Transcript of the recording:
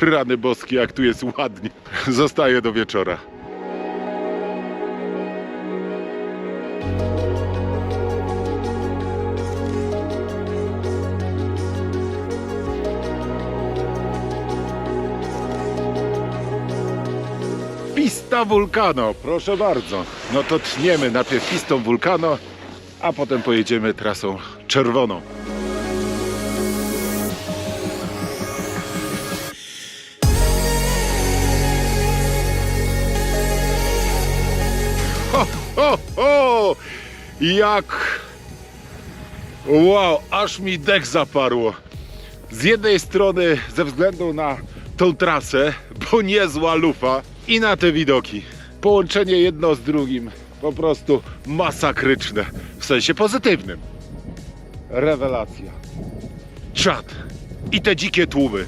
Rany boskie, jak tu jest ładnie. Zostaję do wieczora. Pista Vulcano, proszę bardzo. No to tniemy najpierw pistą Vulcano, a potem pojedziemy trasą czerwoną. Ho, ho! Jak... Wow, aż mi dech zaparło. Z jednej strony ze względu na tą trasę, bo niezła lufa i na te widoki. Połączenie jedno z drugim po prostu masakryczne, w sensie pozytywnym. Rewelacja. Czad. I te dzikie tłumy.